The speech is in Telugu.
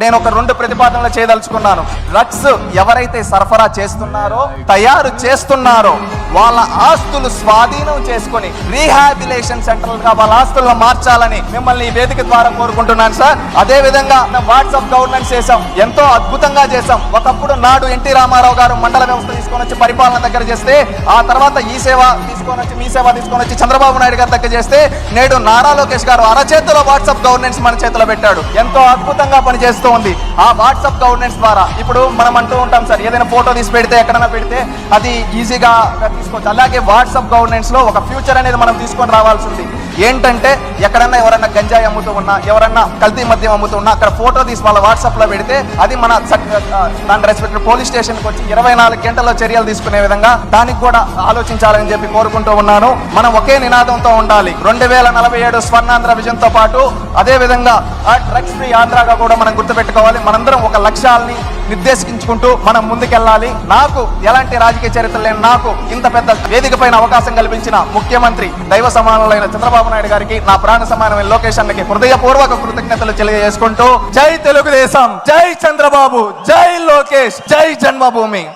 నేను ఒక రెండు ప్రతిపాదనలు చేయదలుచుకున్నాను. డ్రగ్స్ ఎవరైతే సరఫరా చేస్తున్నారో తయారు చేస్తున్నారో వాళ్ళ ఆస్తులు స్వాధీనం చేసుకొని రీహాబిలేషన్ సెంటర్గా వాళ్ళ ఆస్తులను మార్చాలని మిమ్మల్ని ఈ వేదిక ద్వారా కోరుకుంటున్నాను సార్. అదే విధంగా వాట్సాప్ గవర్నెన్స్ చేశాం. ఎంతో అద్భుతంగా చేసాం ఒకప్పుడు నాడు ఎన్టీ రామారావు గారు మండల వ్యవస్థ తీసుకొని వచ్చి పరిపాలన దగ్గర చేస్తే ఆ తర్వాత ఈ సేవ తీసుకొని వచ్చి మీ సేవ తీసుకొని వచ్చి చంద్రబాబు నాయుడు గారి దగ్గర చేస్తే నేడు నారా లోకేష్ గారు అరచేతిలో వాట్సాప్ గవర్నెన్స్ మన చేతిలో పెట్టాడు. ఎంతో అద్భుతంగా పనిచేస్తూ ఉంది. ఆ వాట్సాప్ గవర్నెన్స్ ద్వారా. ఇప్పుడు మనం అంటూ ఉంటాం సార్ ఏదైనా ఫోటో తీసి పెడితే ఎక్కడైనా పెడితే అది ఈజీగా తీసుకోవచ్చు. అలాగే వాట్సాప్ గవర్నెన్స్లో ఒక ఫ్యూచర్ అనేది మనం తీసుకొని రావాల్సింది. ఏంటంటే ఎక్కడన్నా ఎవరన్నా గంజాయి అమ్ముతూ ఉన్నా ఎవరన్నా కల్తీ మద్యం అమ్ముతూ ఉన్నా అక్కడ ఫోటో తీసి వాళ్ళ వాట్సాప్లో పెడితే అది మన దాని రెస్పెక్ట్ పోలీస్ స్టేషన్కి వచ్చి ఇరవై నాలుగు గంటల్లో చర్యలు తీసుకునే విధంగా దానికి కూడా ఆలోచించాలని చెప్పి కోరుకుంటూ ఉన్నాను. మనం ఒకే నినాదంతో ఉండాలి. రెండు వేల నలభై ఏడు స్వర్ణాంధ్ర విజయంతో పాటు అదే విధంగా ఆ డ్రగ్స్ ఫ్రీ ఆంధ్రాగా కూడా మనం గుర్తుపెట్టుకోవాలి మనందరం ఒక లక్ష్యాలని నిర్దేశించుకుంటూ మనం ముందుకెళ్ళాలి. నాకు ఎలాంటి రాజకీయ చరిత్ర లేని నాకు ఇంత పెద్ద వేదిక పైన అవకాశం కల్పించిన ముఖ్యమంత్రి దైవ సమానులైన చంద్రబాబు నాయుడు గారికి నా ప్రాణ సమానమైన లోకేష్ అన్నకి హృదయపూర్వక కృతజ్ఞతలు తెలియజేసుకుంటూ జై తెలుగుదేశం జై చంద్రబాబు జై లోకేష్ జై జన్మభూమి.